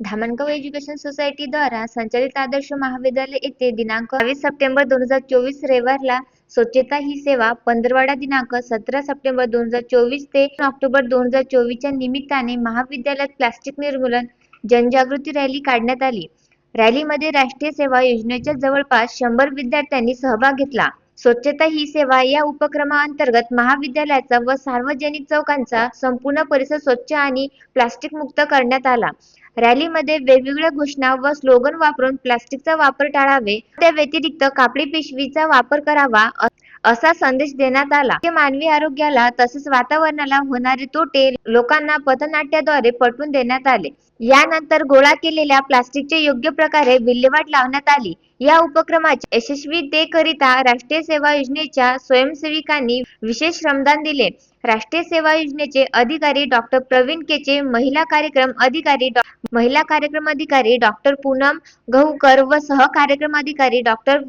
Dhamangaon education society द्वारा संचालित आदर्श महाविद्यालय येथे दिनांक बावीस सप्टेंबर दोन हजार चोवीस रविवारला स्वच्छता ही सेवा पंधरवाडा दिनांक सतरा सप्टेंबर दोन हजार चोवीस ते ऑक्टोबर दोन हजार चोवीसच्या निमित्ताने महाविद्यालयात प्लास्टिक निर्मूलन जनजागृती रॅली काढण्यात आली. रॅलीमध्ये राष्ट्रीय सेवा योजनेच्या जवळपास शंभर विद्यार्थ्यांनी सहभाग घेतला. स्वच्छता ही सेवा या उपक्रमाअंतर्गत महाविद्यालयाचा व सार्वजनिक चौकांचा संपूर्ण परिसर स्वच्छ आणि प्लास्टिक मुक्त करण्यात आला. रॅलीमध्ये वेगवेगळ्या घोषणा व स्लोगन वापरून प्लास्टिकचा वापर टाळावे. त्या व्यतिरिक्त कापडी पिशवीचा वापर करावा असा संदेश देण्यात आला. ते मानवी आरोग्याला तसेच वातावरणाला होणारे तोटे लोकांना पथनाट्याद्वारे पटवून देण्यात आले. यानंतर गोळा केलेल्या प्लास्टिकचे योग्य प्रकारे विल्हेवाट लावण्यात आली. या उपक्रमाच्या यशस्वीतेकरिता राष्ट्रीय सेवा योजनेच्या स्वयंसेविकांनी विशेष श्रमदान दिले. राष्ट्रीय सेवा योजनेचे अधिकारी डॉक्टर प्रवीण केचे महिला कार्यक्रम अधिकारी डॉ- महिला कार्यक्रम अधिकारी डॉक्टर पूनम गहुकर व सहकार्यक्रम अधिकारी डॉक्टर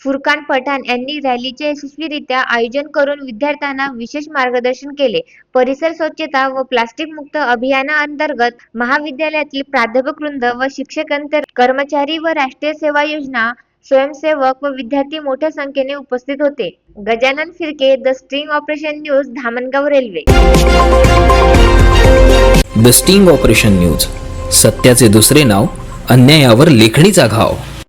फुरकान पठाण यांनी रॅलीचे यशस्वीरित्या आयोजन करून विद्यार्थ्यांना विशेष मार्गदर्शन केले. परिसर स्वच्छता व प्लास्टिक मुक्त अभियानाअंतर्गत महाविद्यालयातील प्राध्यापक वृंद व शिक्षकांतर कर्मचारी व राष्ट्रीय सेवा योजना स्वयंसेवक व विद्यार्थी मोठ्या संख्येने उपस्थित होते. Gajanan Phirke the string operation news Dhamangaon railway. The sting operation news. सत्याचे दुसरे नाव अन्यायावर लेखणीचा घाव.